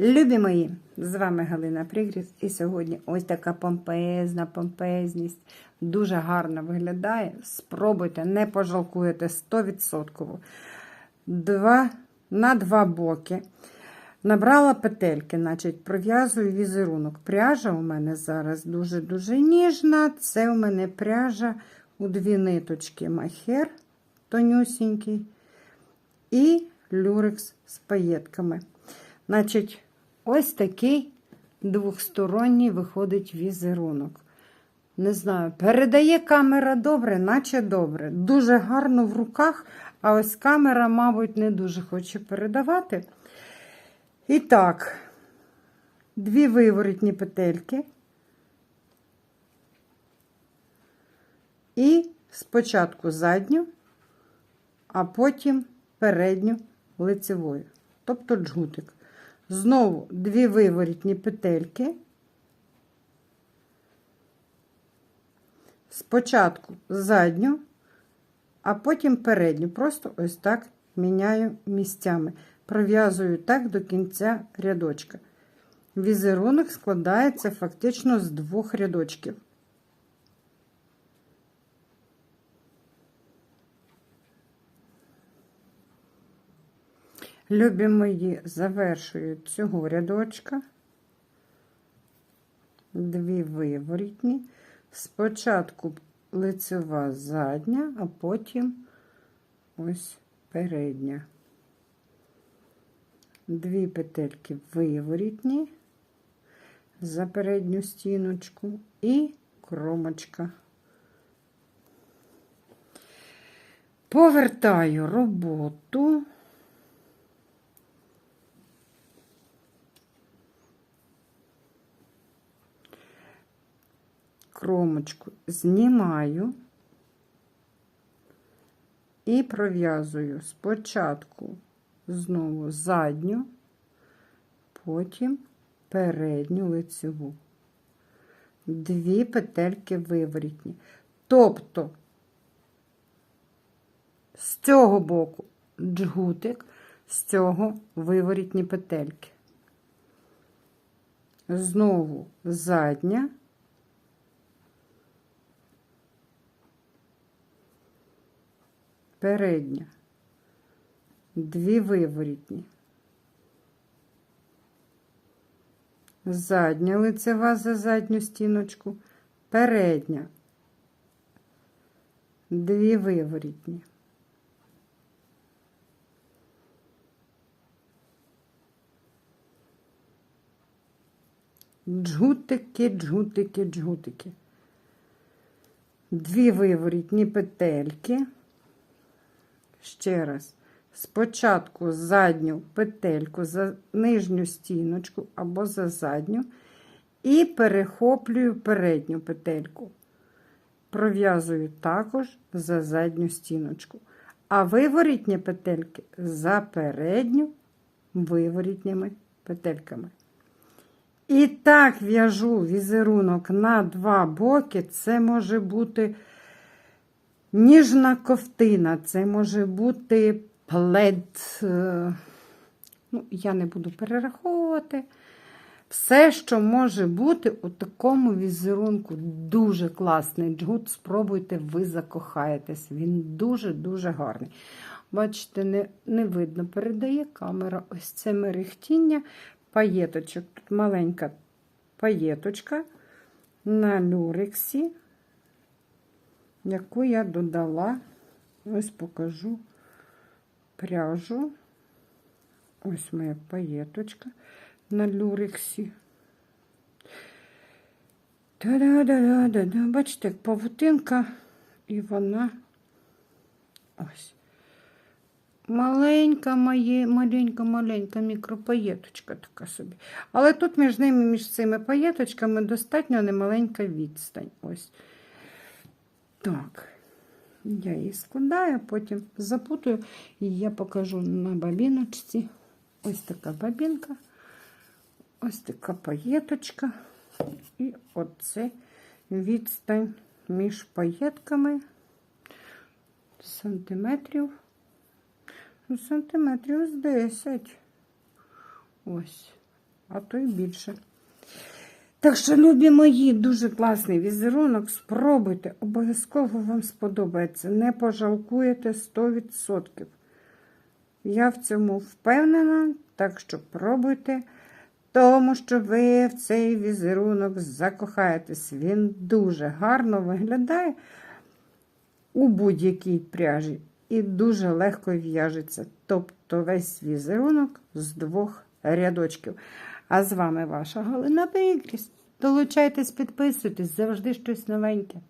Любі мої, з вами Галина Пригріз, і сьогодні ось така помпезна помпезність. Дуже гарно виглядає. Спробуйте, не пожалкуєте 100%. Два, на два боки. Набрала петельки, значить, пров'язую візерунок. Пряжа у мене зараз дуже-дуже ніжна. Це у мене пряжа у дві ниточки махер тонюсінький і люрекс з паєтками. Значить, ось такий двохсторонній виходить візерунок. Не знаю, передає камера добре, наче добре. Дуже гарно в руках, а ось камера, мабуть, не дуже хоче передавати. І так, дві виворітні петельки. І спочатку задню, а потім передню лицевою, тобто джгутик. Знову дві виворітні петельки. Спочатку задню, а потім передню. Просто ось так міняю місцями. Пров'язую так до кінця рядочка. Візерунок складається фактично з двох рядочків. Любі мої завершую цього рядочка. Дві виворітні. Спочатку лицева задня, а потім ось передня. Дві петельки виворітні за передню стіночку і кромочка. Повертаю роботу. Кромочку знімаю і пров'язую спочатку знову задню, потім передню лицеву. Дві петельки виворітні. Тобто, з цього боку джгутик, з цього виворітні петельки. Знову задня. Передня, дві виворітні, задня лицева за задню стіночку, передня, дві виворітні. Джгутики, джгутики, джгутики. Дві виворітні петельки. Ще раз. Спочатку задню петельку за нижню стіночку або за задню, і перехоплюю передню петельку. Пров'язую також за задню стіночку. А виворітні петельки за передню виворітніми петельками. І так в'яжу візерунок на два боки. Це може бути. Ніжна ковтина, це може бути плед. е, Ну, я не буду перераховувати. Все, що може бути у такому візерунку, дуже класний джгут. Спробуйте, ви закохаєтесь. Він дуже-дуже гарний. Бачите, не не видно, передає камера ось це мерехтіння паєточок. Тут маленька паєточка на люрексі яку я додала, ось покажу пряжу. Ось моя паєточка на люрексі. Та-да-да-да-да-да. Бачите, павутинка, і вона ось. Маленька моє, маленька-маленька мікропаєточка така собі. Але тут між ними, між цими паєточками достатньо немаленька відстань. Ось. Так, я її складаю, потім запутаю, і я покажу на бабіночці. Ось така бабінка, ось така паєточка. І оце відстань між паєтками сантиметрів. Ну, сантиметрів з 10. Ось. а то й більше. Так що, любі мої, дуже класний візерунок. Спробуйте, обов'язково вам сподобається. Не пожалкуєте 100%. Я в цьому впевнена, так що пробуйте, тому що ви в цей візерунок закохаєтесь. Він дуже гарно виглядає у будь-якій пряжі і дуже легко в'яжеться. Тобто весь візерунок з двох рядочків. А з вами ваша Галина Прикріс. Долучайтесь, підписуйтесь, завжди щось новеньке.